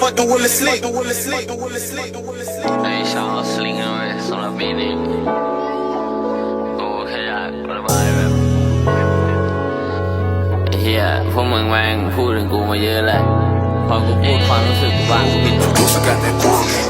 fucking Willis Slick, the slick. Hey, shout out Sling, man. ชาวสลิงเอาไว้สบค่แบบไอ้พวกมึงแม่งพูดถึงกูมาเยอะแหละพอกูพูดความรู้สึกกูบ้างกูผิดหวัง